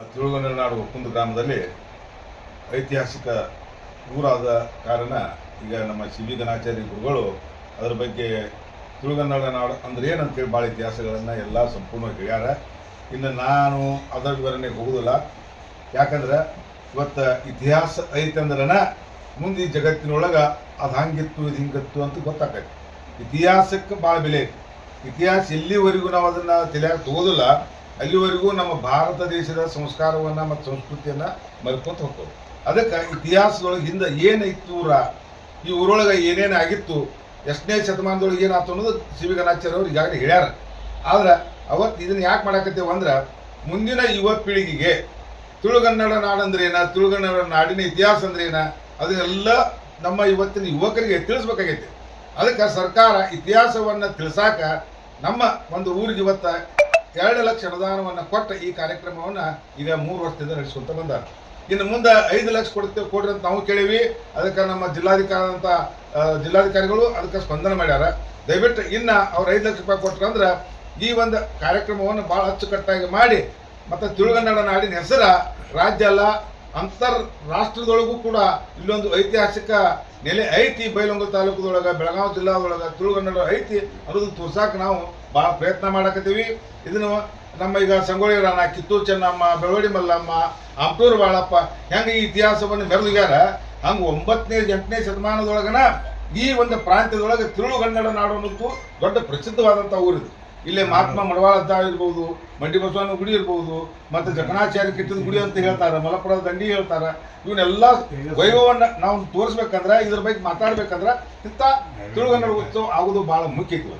ತಿಳುಗನನಾಡು ಒಪ್ಪಂದ ಗ್ರಾಮದಲ್ಲಿ ಐತಿಹಾಸಿಕ ಊರಾದ ಕಾರಣ ಈಗ ನಮ್ಮ ಶಿವಿ ಗಣಾಚಾರ್ಯ ಗುರುಗಳು ಅದರ ಬಗ್ಗೆ ತಿಳುಗನ್ನಡ ನಾಡು ಅಂದ್ರೆ ಏನಂತೇಳಿ ಭಾಳ ಇತಿಹಾಸಗಳನ್ನು ಎಲ್ಲ ಸಂಪೂರ್ಣವಾಗಿ ಹೇಳ್ಯಾರ. ಇನ್ನು ನಾನು ಅದರ ವಿವರಣೆಗೆ ಹೋಗುದಿಲ್ಲ. ಯಾಕಂದ್ರೆ ಇವತ್ತು ಇತಿಹಾಸ ಐತಂದ್ರನ ಮುಂದೆ ಜಗತ್ತಿನೊಳಗೆ ಅದು ಹಂಗಿತ್ತು, ಇದು ಹಿಂಗಿತ್ತು ಅಂತ ಗೊತ್ತಾಕೈತಿ. ಇತಿಹಾಸಕ್ಕೆ ಭಾಳ ಬೆಲೆ ಐತಿ. ಇತಿಹಾಸ ಎಲ್ಲಿವರೆಗೂ ನಾವು ಅದನ್ನು ತಲೆಯಾಗ ತಗೋದಿಲ್ಲ. ಅಲ್ಲಿವರೆಗೂ ನಮ್ಮ ಭಾರತ ದೇಶದ ಸಂಸ್ಕಾರವನ್ನು ಮತ್ತು ಸಂಸ್ಕೃತಿಯನ್ನು ಮರ್ಕೊತ ಹೋಗ್ತವೆ ಅದಕ್ಕೆ ಇತಿಹಾಸದೊಳಗೆ ಹಿಂದೆ ಏನಿತ್ತು ಊರ ಈ ಊರೊಳಗೆ ಏನೇನು ಆಗಿತ್ತು, ಎಷ್ಟನೇ ಶತಮಾನದೊಳಗೆ ಏನಾಯ್ತು ಅನ್ನೋದು ಸಿ ವಿ ಗಣಾಚಾರ್ಯ ಅವ್ರು ಈಗಾಗಲೇ ಹೇಳ್ಯಾರ. ಆದ್ರೆ ಅವತ್ತು ಇದನ್ನು ಯಾಕೆ ಮಾಡಾಕತ್ತೇವೆ ಅಂದ್ರೆ, ಮುಂದಿನ ಯುವ ಪೀಳಿಗೆಗೆ ತುಳುಗನ್ನಡ ನಾಡಂದ್ರೆ ಏನ, ತುಳುಗನ್ನಡ ನಾಡಿನ ಇತಿಹಾಸ ಅಂದ್ರೆ ಅದನ್ನೆಲ್ಲ ನಮ್ಮ ಇವತ್ತಿನ ಯುವಕರಿಗೆ ತಿಳಿಸ್ಬೇಕಾಗೈತೆ. ಅದಕ್ಕೆ ಸರ್ಕಾರ ಇತಿಹಾಸವನ್ನು ತಿಳಿಸಾಕ ನಮ್ಮ ಒಂದು ಊರಿಗೆ ಇವತ್ತ ಎರಡು ಲಕ್ಷ ಅನುದಾನವನ್ನು ಕೊಟ್ಟು ಈ ಕಾರ್ಯಕ್ರಮವನ್ನು ಈಗ ಮೂರು ವರ್ಷದಿಂದ ನಡೆಸ್ಕೊಂತ ಬಂದಾರ. ಇನ್ನು ಮುಂದೆ ಐದು ಲಕ್ಷ ಕೊಡ್ತೇವೆ ಕೊಡ್ರಿ ಅಂತ ನಾವು ಕೇಳೀವಿ. ಅದಕ್ಕೆ ನಮ್ಮ ಜಿಲ್ಲಾಧಿಕಾರಿ ಅಂತ ಜಿಲ್ಲಾಧಿಕಾರಿಗಳು ಅದಕ್ಕೆ ಸ್ಪಂದನೆ ಮಾಡ್ಯಾರ. ದಯವಿಟ್ಟು ಇನ್ನು ಅವ್ರು ಐದು ಲಕ್ಷ ರೂಪಾಯಿ ಕೊಟ್ರಂದ್ರೆ ಈ ಒಂದು ಕಾರ್ಯಕ್ರಮವನ್ನು ಭಾಳ ಅಚ್ಚುಕಟ್ಟಾಗಿ ಮಾಡಿ, ಮತ್ತು ತಿಳುಗನ್ನಡ ನಾಡಿನ ಹೆಸರ ರಾಜ್ಯ ಅಲ್ಲ ಅಂತರ್ ರಾಷ್ಟ್ರದೊಳಗೂ ಕೂಡ ಇಲ್ಲೊಂದು ಐತಿಹಾಸಿಕ ನೆಲೆ ಐತಿ ಬೈಲೊಂಗ ತಾಲೂಕದೊಳಗೆ, ಬೆಳಗಾವಿ ಜಿಲ್ಲಾದೊಳಗೆ ತುಳುಗನ್ನಡ ಐತಿ ಅನ್ನೋದು ತೋರ್ಸಾಕ ನಾವು ಭಾಳ ಪ್ರಯತ್ನ ಮಾಡಕತ್ತೀವಿ. ಇದನ್ನು ನಮ್ಮ ಈಗ ಸಂಗೊಳ್ಳಿ ರಾಣ ಕಿತ್ತೂರು ಚೆನ್ನಮ್ಮ ಬೆಳವಡಿ ಮಲ್ಲಮ್ಮ ಅಂಪ್ಟೂರ್ ಬಾಳಪ್ಪ ಹೆಂಗೆ ಈ ಇತಿಹಾಸವನ್ನು ಮೆರೆದಿಗಾರ ಹಂಗೆ ಒಂಬತ್ತನೇ, ಎಂಟನೇ ಶತಮಾನದೊಳಗನ ಈ ಒಂದು ಪ್ರಾಂತ್ಯದೊಳಗೆ ತಿಳುಗನ್ನಡ ನಾಡು ಅನ್ನೋದು ದೊಡ್ಡ ಪ್ರಸಿದ್ಧವಾದಂಥ ಊರಿದು. ಇಲ್ಲೇ ಮಹಾತ್ಮ ಮಡವಾಳದ ಇರ್ಬೋದು, ಮಂಡಿ ಬಸವನ ಗುಡಿ ಇರ್ಬೋದು, ಮತ್ತು ಜಕಣಾಚಾರ್ಯ ಕಿಟ್ಟದ ಗುಡಿ ಅಂತ ಹೇಳ್ತಾರೆ ಮಲಪುರದ ದಂಡಿ ಹೇಳ್ತಾರೆ, ಇವನ್ನೆಲ್ಲ ವೈಭವನ್ನ ನಾವು ತೋರಿಸ್ಬೇಕಂದ್ರೆ, ಇದ್ರ ಬಗ್ಗೆ ಮಾತಾಡ್ಬೇಕಂದ್ರೆ ಇಂಥ ತಿಳುಗನ್ನಡ ಉತ್ಸವ ಆಗೋದು ಬಹಳ ಮುಖ್ಯ ಇತ್ತು.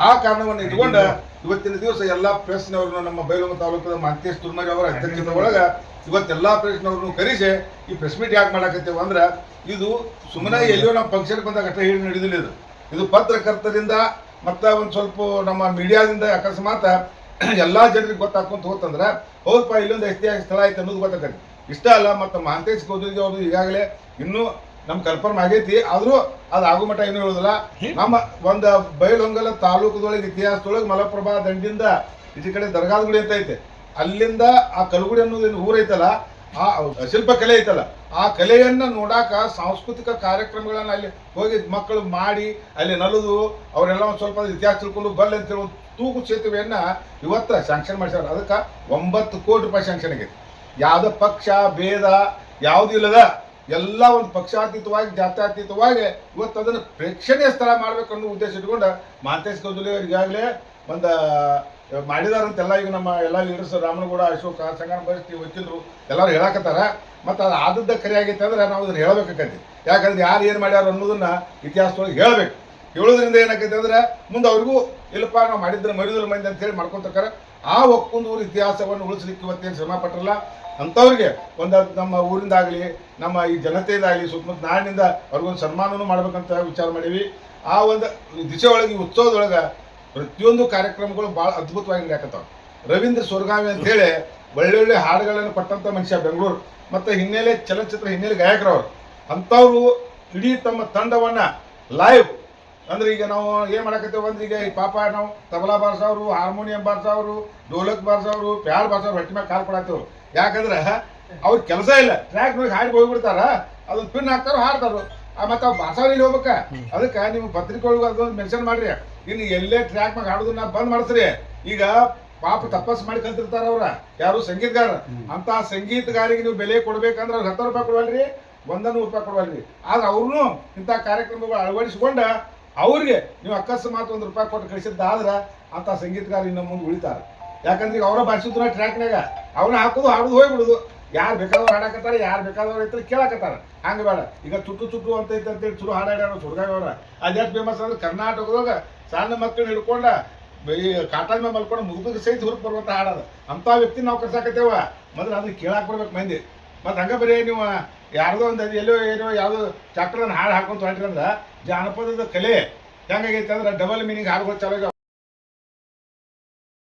ಆ ಕಾರಣವನ್ನು ಇಟ್ಕೊಂಡು ಇವತ್ತಿನ ದಿವಸ ಎಲ್ಲ ಪ್ರೆಸ್ನವ್ರನ್ನ ನಮ್ಮ ಬೈಲೂರು ತಾಲೂಕದ ಮಾಂತೇಶ್ ತುರ್ಮರಿ ಅವರ ಅಧ್ಯಕ್ಷತೆ ಒಳಗೆ ಇವತ್ತೆಲ್ಲ ಪ್ರೆಸ್ನವ್ರನ್ನು ಕರೆಸಿ ಈ ಪ್ರೆಸ್ ಮೀಟ್ ಯಾಕೆ ಮಾಡಾಕತ್ತೇವೆ ಅಂದ್ರೆ ಇದು ಸುಮ್ಮನೆ ಎಲ್ಲಿಯೋ ನಮ್ಮ ಫಂಕ್ಷನ್ ಬಂದಾಗ ಅಷ್ಟೇ ಹೇಳಿ ನಡೆದಿಲ್ಲ ಇದು. ಇದು ಪತ್ರಕರ್ತರಿಂದ ಮತ್ತು ಒಂದು ಸ್ವಲ್ಪ ನಮ್ಮ ಮೀಡಿಯಾದಿಂದ ಅಕಸ್ಮಾತ್ ಎಲ್ಲ ಜನರಿಗೆ ಗೊತ್ತಾಕೊಂತ ಹೋತಂದ್ರೆ ಹೌದಪ್ಪ ಇಲ್ಲೊಂದು ಐತಿಹಾಸಿಕ ಸ್ಥಳ ಐತೆ ಅನ್ನೋದು ಗೊತ್ತಾಗತ್ತೆ ಇಷ್ಟ ಅಲ್ಲ ಮತ್ತು ಮಾಂತೇಶ್ ಗೌದ್ರಿಗೆ ಅವರು ಈಗಾಗಲೇ ಇನ್ನೂ ನಮ್ಮ ಕನ್ಫರ್ಮ್ ಆಗೈತಿ ಆದರೂ ಅದು ಆಗೋ ಮಟ್ಟ ಏನು ಹೇಳೋದಿಲ್ಲ. ನಮ್ಮ ಒಂದ ಬೈಲೊಂಗಲ ತಾಲೂಕದೊಳಗೆ ಇತಿಹಾಸದೊಳಗೆ ಮಲಪ್ರಭಾ ದಂಡಿಂದ ಈ ಕಡೆ ದರ್ಗಾದ ಗುಡಿ ಅಂತ ಐತೆ. ಅಲ್ಲಿಂದ ಆ ಕಲ್ಗುಡಿ ಅನ್ನೋದು ಏನು ಊರ್ ಐತಲ್ಲ ಆ ಶಿಲ್ಪಕಲೆ ಐತಲ್ಲ ಆ ಕಲೆಯನ್ನ ನೋಡಾಕ ಸಾಂಸ್ಕೃತಿಕ ಕಾರ್ಯಕ್ರಮಗಳನ್ನ ಅಲ್ಲಿ ಹೋಗಿ ಮಕ್ಕಳು ಮಾಡಿ ಅಲ್ಲಿ ನಲುದು ಅವರೆಲ್ಲ ಒಂದು ಸ್ವಲ್ಪ ಇತಿಹಾಸ ತಿಳ್ಕೊಂಡು ಅಂತ ಅಂತೇಳಿ ಒಂದು ತೂಕು ಸೇತುವೆಯನ್ನ ಇವತ್ತ ಶಾಂಕ್ಷನ್ ಮಾಡ್ಸ್ಯಾರ. ಅದಕ್ಕೆ ಒಂಬತ್ತು ಕೋಟಿ ರೂಪಾಯಿ ಸ್ಯಾಂಕ್ಷನ್ ಆಗೈತಿ. ಯಾವುದೇ ಪಕ್ಷ ಭೇದ ಯಾವುದೂ ಇಲ್ಲದ ಎಲ್ಲ ಒಂದು ಪಕ್ಷಾತೀತವಾಗಿ, ಜಾತ್ಯಾತೀತವಾಗಿ ಇವತ್ತು ಅದನ್ನು ಪ್ರೇಕ್ಷಣೀಯ ಸ್ಥಳ ಮಾಡಬೇಕು ಅನ್ನೋ ಉದ್ದೇಶ ಇಟ್ಕೊಂಡು ಮಾಂತೇಶ್ ಅವ್ರು ಈಗಾಗಲೇ ಒಂದು ಮಾಡಿದಾರಂತೆಲ್ಲ ಈಗ ನಮ್ಮ ಎಲ್ಲ ಲೀಡರ್ಸ್ ರಾಮನಗೌಡ, ಅಶೋಕ ಸಂಗಾನ ಪರಿಸ್ಥಿತಿ ವಕೀಲರು ಎಲ್ಲರೂ ಹೇಳಕತ್ತಾರ. ಮತ್ತು ಅದು ಆದದ್ದ ಕರೆ ಆಗೈತೆ ಅಂದ್ರೆ ನಾವು ಅದನ್ನು ಹೇಳಬೇಕಾಗತ್ತೆ. ಯಾಕಂದ್ರೆ ಯಾರು ಏನು ಮಾಡ್ಯಾರ ಅನ್ನೋದನ್ನ ಇತಿಹಾಸದೊಳಗೆ ಹೇಳಬೇಕು. ಹೇಳೋದ್ರಿಂದ ಏನಾಗೈತೆ ಅಂದ್ರೆ ಮುಂದೆ ಅವ್ರಿಗೂ, ಇಲ್ಲಪ್ಪ, ನಾವು ಮಾಡಿದ್ರೆ ಮರಿದ್ರೆ ಮಂದಿ ಅಂತ ಹೇಳಿ ಮಾಡ್ಕೊಂತಕ್ಕಾರ ಆ ಒಕ್ಕುಂದೂರು ಇತಿಹಾಸವನ್ನು ಉಳಿಸ್ಲಿಕ್ಕೆ ಇವತ್ತೇನು ಶ್ರಮ ಪಟ್ಟರಲ್ಲ ಅಂಥವ್ರಿಗೆ ಒಂದು ನಮ್ಮ ಊರಿಂದಾಗಲಿ, ನಮ್ಮ ಈ ಜನತೆದಾಗಲಿ ಸುತ್ತಮುತ್ತ ನಾಡಿನಿಂದ ಅವ್ರಿಗೊಂದು ಸನ್ಮಾನನೂ ಮಾಡ್ಬೇಕಂತ ವಿಚಾರ ಮಾಡೀವಿ. ಆ ಒಂದು ದಿಶೆ ಒಳಗೆ ಉತ್ಸವದೊಳಗೆ ಪ್ರತಿಯೊಂದು ಕಾರ್ಯಕ್ರಮಗಳು ಭಾಳ ಅದ್ಭುತವಾಗಿ ನಡೆಯಕತ್ತಾವ. ರವೀಂದ್ರ ಸ್ವರ್ಗಾಮಿ ಅಂತೇಳಿ ಒಳ್ಳೊಳ್ಳೆ ಹಾಡುಗಳನ್ನು ಕೊಟ್ಟಂಥ ಮನುಷ್ಯ ಬೆಂಗಳೂರು. ಮತ್ತು ಹಿನ್ನೆಲೆ ಚಲನಚಿತ್ರ ಹಿನ್ನೆಲೆ ಗಾಯಕರವರು ಅಂಥವ್ರು ಇಡೀ ತಮ್ಮ ತಂಡವನ್ನು ಲೈವ್ ಅಂದ್ರೆ ಈಗ ನಾವು ಏನು ಮಾಡಕತ್ತೇವೆ ಅಂದ್ರೆ ಈಗ ಈ ಪಾಪ ನಾವು ತಬಲಾ ಬಾರ್ಸವ್ರು ಹಾರ್ಮೋನಿಯಂ ಬಾರ್ಸವ್ರು ಡೋಲಕ್ ಬಾರ್ಸವ್ರು ಪ್ಯಾರ್ ಬಾರ್ಸವ್ರು ಹೊಟ್ಟೆ ಮೇಲೆ ಕಾಲು ಕೊಡತ್ತೇವೆ ಯಾಕಂದ್ರೆ ಅವ್ರ ಕೆಲಸ ಇಲ್ಲ. ಟ್ರ್ಯಾಕ್ ನೋಡಿ ಹಾಡಿ ಹೋಗ್ಬಿಡ್ತಾರ. ಅದನ್ನ ಪಿನ್ ಹಾಕ್ತಾರ ಹಾಡ್ತಾರು. ಮತ್ತೆ ಅವ್ ಬಾರ್ಸವ್ರು ಇಲ್ಲಿ ಹೋಗ್ಬೇಕ? ಅದಕ್ಕೆ ಪತ್ರಿಕೆ ಒಳಗೆ ಅದೊಂದು ಮೆನ್ಷನ್ ಮಾಡ್ರಿ. ಇನ್ನು ಎಲ್ಲೇ ಟ್ರ್ಯಾಕ್ ಮ್ಯಾಗ ಹಾಡೋದನ್ನ ಬಂದ್ ಮಾಡಿಸ್ರಿ. ಈಗ ಪಾಪ ತಪಸ್ ಮಾಡಿ ಕಲ್ತಿರ್ತಾರ ಅವ್ರ. ಯಾರು ಸಂಗೀತಗಾರ. ಅಂತ ಸಂಗೀತಗಾರಿಗೆ ನೀವು ಬೆಲೆ ಕೊಡ್ಬೇಕಂದ್ರೆ ಅವ್ರಿಗೆ ಹತ್ತು ರೂಪಾಯಿ ಕೊಡವಲ್ರಿ ಒಂದ ನೂರು ರೂಪಾಯಿ ಕೊಡವಲ್ರಿ. ಆದ್ರೆ ಅವ್ರು ಇಂಥ ಕಾರ್ಯಕ್ರಮಗಳು ಅಳವಡಿಸ್ಕೊಂಡ ಅವ್ರಿಗೆ ನೀವು ಅಕಸ್ಮಾತ್ ಒಂದು ರೂಪಾಯಿ ಕೊಟ್ಟು ಕಳಿಸಿದ್ದಾದ್ರೆ ಅಂತ ಸಂಗೀತಗಾರ ಇನ್ನು ಮುಂದೆ ಉಳಿತಾರೆ. ಯಾಕಂದ್ರೆ ಈಗ ಅವರ ಭಾಷಿದ್ರ ಟ್ರ್ಯಾಕ್ನಾಗ ಅವ್ರನ್ನ ಹಾಕೋದು ಹಾಡೋದು ಹೋಗ್ಬಿಡುದು. ಯಾರು ಬೇಕಾದವ್ರು ಹಾಡಾಕತ್ತಾರ, ಯಾರು ಬೇಕಾದವ್ರು ಐತ್ರ ಕೇಳಕತ್ತಾರ. ಹಂಗೆ ಬೇಡ. ಈಗ ಚುಟ್ಟು ಚುಟ್ಟು ಅಂತ ಐತೆ ಅಂತೇಳಿ ಚುರು ಹಾಡಾಡ್ಯಾರ ಸುರ್ಗಾಗವ್ರ ಅದ್ಯಾಕೆ ಫೇಮಸ್ ಅಂದ್ರೆ ಕರ್ನಾಟಕದಾಗ ಸಣ್ಣ ಮಕ್ಕಳು ಹಿಡ್ಕೊಂಡ ಈ ಕಾಟಾದ ಮೇಲೆ ಮಲ್ಕೊಂಡು ಮುದುಕಿಗೆ ಸಹಿತ ಹುರುಕ್ ಬರುವಂತ ಹಾಡೋದು. ಅಂಥ ವ್ಯಕ್ತಿ ನಾವು ಕರ್ಸಾಕತ್ತೇವ. ಮೊದಲು ಅದನ್ನ ಕೇಳಾಕ್ ಬರ್ಬೇಕು ಮಂದಿ. ಮತ್ತು ಹಂಗೆ ಬರೀ ನೀವು ಯಾರ್ದೋ ಒಂದು ಅದು ಎಲ್ಲೋ ಏನೋ ಯಾವುದೋ ಚಾಪ್ಟರ್ ಹಾಡು ಹಾಕೊಂತ ಹೊಂಟ್ರಿ ಜಾನಪದದ ಕಲೆ ಹೆಂಗಾಗೈತೆ ಅಂದ್ರೆ ಡಬಲ್ ಮೀನಿಂಗ್ ಹಾಡುಗಳು ಚಾಲು